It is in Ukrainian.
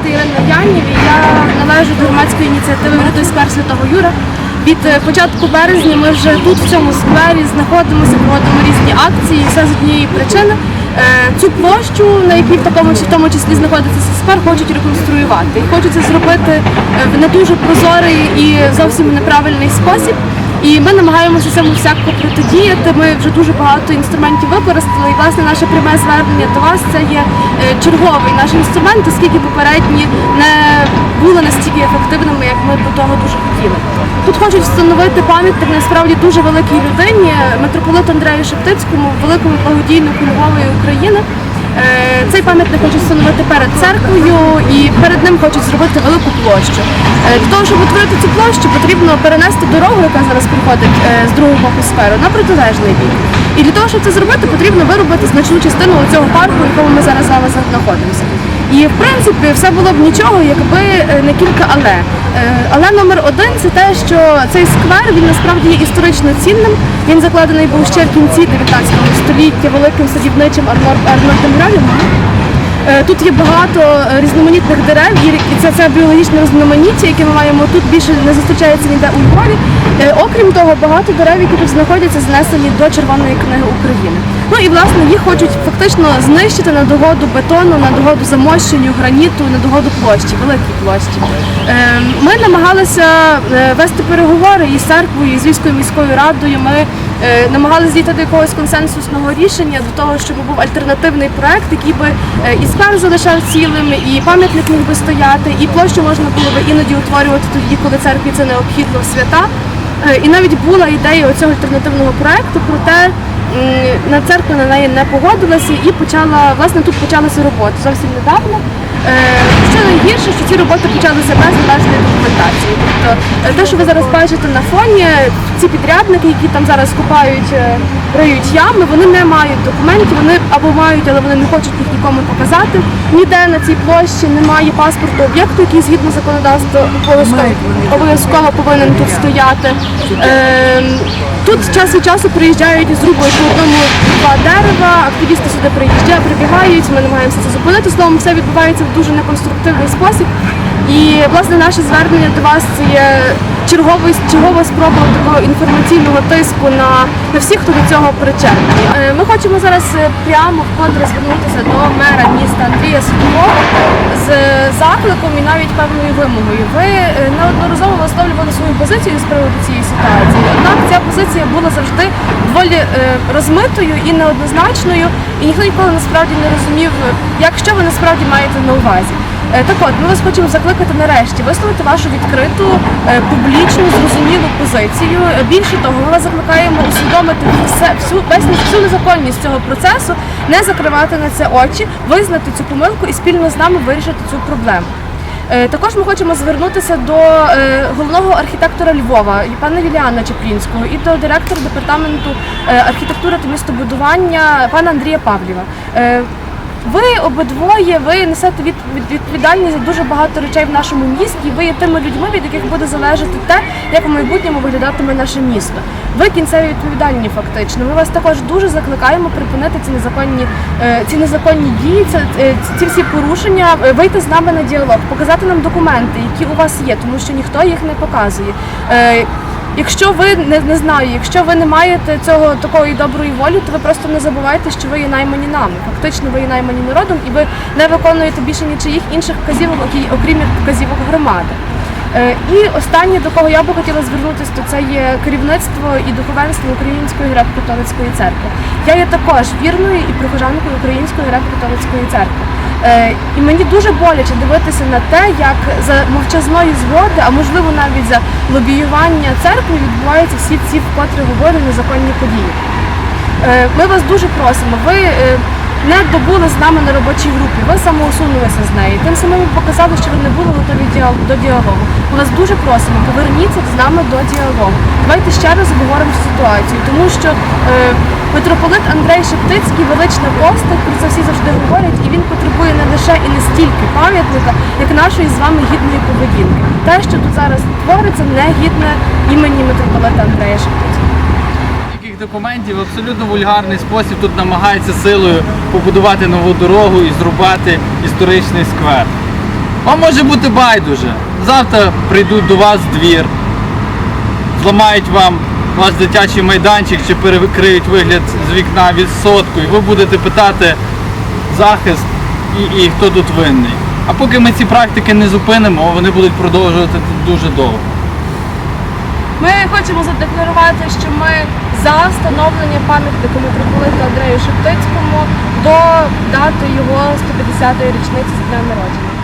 звати Ірина Янів, і я належу до громадської ініціативи «Врятуй сквер Святого Юра. Від е, початку березня ми вже тут, в цьому сквері, знаходимося, проводимо різні акції, все з однієї причини. Е, Цю площу, на якій в такому в тому числі знаходиться сквер, хочуть реконструювати. І хочуть це зробити е, в не дуже прозорий і зовсім неправильний спосіб. І ми намагаємося цьому всяко протидіяти. Ми вже дуже багато інструментів використали. І власне наше пряме звернення до вас це є е, черговий наш інструмент, оскільки попередні не були настільки ефективними, як ми до того дуже хотіли. Тут хочуть встановити пам'ятник насправді дуже великій людині, митрополиту Андрею Шептицькому, великому благодійнику Львова і України. Е, Цей пам'ятник хочуть встановити перед церквою і перед ним хочуть зробити велику площу. Е, Для того, щоб утворити цю площу, потрібно перенести дорогу, яка зараз проходить е, з другого боку сферу, на протилежний бік. І для того, щоб це зробити, потрібно виробити значну частину цього парку, в якому ми зараз з вами знаходимося. І в принципі все було б нічого, якби не кілька але. Але номер один це те, що цей сквер він насправді є історично цінним. Він закладений був ще в кінці 19 століття великим садівничим Арнольдом Ралем. Е, Тут є багато е, різноманітних дерев, і це, це біологічне різноманіття, яке ми маємо тут більше не зустрічається ніде у Львові. Е, Окрім того, багато дерев, які тут знаходяться, знесені до Червоної книги України. Ну і власне їх хочуть фактично знищити на догоду бетону, на догоду замощенню, граніту, на догоду площі, великій площі. Ми намагалися вести переговори із церквою, і з військовою міською радою. Ми намагалися дійти до якогось консенсусного рішення, до того, щоб був альтернативний проект, який би е, і сквер залишав цілим, і пам'ятник міг би стояти, і площу можна було би іноді утворювати тоді, коли церкві це необхідно в свята. Е, І навіть була ідея цього альтернативного проекту, проте на церква на неї не погодилася і почала власне тут почалася робота зовсім недавно. Е, Що найгірше, що ці роботи почалися без належної документації. Тобто те, що ви зараз бачите на фоні, ці підрядники, які там зараз купають, е, риють ями, вони не мають документів, вони або мають, але вони не хочуть їх нікому показати. Ніде на цій площі немає паспорту об'єкту, який згідно законодавства обов'язково обов'язково повинен тут стояти. Ем, Тут час від часу приїжджають і зрубують по одному два дерева, активісти сюди приїжджають, прибігають, ми намагаємося це зупинити. Словом, все відбувається в дуже неконструктивний спосіб. І власне наше звернення до вас це є черговий, чергова спроба такого інформаційного тиску на, на всіх, хто до цього причетний. Е, Ми хочемо зараз е, прямо вкотре звернутися до мера міста Андрія Соколова з закликом і навіть певною вимогою. Ви е, неодноразово висловлювали свою позицію з приводу цієї ситуації. Однак ця позиція була завжди доволі е, розмитою і неоднозначною, і ніхто ніколи насправді не розумів, е, як що ви насправді маєте на увазі. Е, Так от, ми вас хочемо закликати нарешті висловити вашу відкриту, е, публічну, зрозумілу позицію. Е, Більше того, ми вас закликаємо усвідомити все, всю, всю незаконність цього процесу, не закривати на це очі, визнати цю помилку і спільно з нами вирішити цю проблему. Також ми хочемо звернутися до головного архітектора Львова, пана Юліана Чеплінського, і до директора департаменту архітектури та містобудування пана Андрія Павлєва. Ви обидвоє ви несете від, від- відповідальність за дуже багато речей в нашому місті. Ви є тими людьми, від яких буде залежати те, як в майбутньому виглядатиме наше місто. Ви кінцеві відповідальні фактично. Ми вас також дуже закликаємо припинити ці незаконні е, ці незаконні дії, е, ці всі порушення, е, вийти з нами на діалог, показати нам документи, які у вас є, тому що ніхто їх не показує. Якщо ви не, не знаю, якщо ви не маєте цього такої доброї волі, то ви просто не забувайте, що ви є наймані нами. Фактично, ви є наймані народом, і ви не виконуєте більше нічиїх інших вказівок, окрім вказівок громади. Е, І останнє, до кого я би хотіла звернутися, то це є керівництво і духовенство Української греко-католицької церкви. Я є також вірною і прихожанкою Української греко-католицької церкви. Е, І мені дуже боляче дивитися на те, як за мовчазної згоди, а можливо навіть за лобіювання церкви відбуваються всі ці вкотре говорю незаконні події. Е, Ми вас дуже просимо. Ви е, не добули з нами на робочій групі, ви самоусунулися з неї. Тим самим показали, що ви не були готові до діалогу. Ми вас дуже просимо, поверніться з нами до діалогу. Давайте ще раз обговоримо ситуацію, тому що митрополит Андрей Шептицький велична постать, про це всі завжди говорять, і він потребує не лише і не стільки пам'ятника, як нашої з вами гідної поведінки. Те, що тут зараз твориться, не гідне імені митрополита Андрея Шептицького. Таких документів абсолютно вульгарний спосіб тут намагається силою побудувати нову дорогу і зрубати історичний сквер. Вам може бути байдуже. Завтра прийдуть до вас двір, зламають вам ваш дитячий майданчик чи перекриють вигляд з вікна відсотку, і ви будете питати захист і, і хто тут винний. А поки ми ці практики не зупинимо, вони будуть продовжувати дуже довго. Ми хочемо задекларувати, що ми за встановлення пам'ятника митрополиту Андрею Шептицькому до дати його 150-ї річниці з дня народження.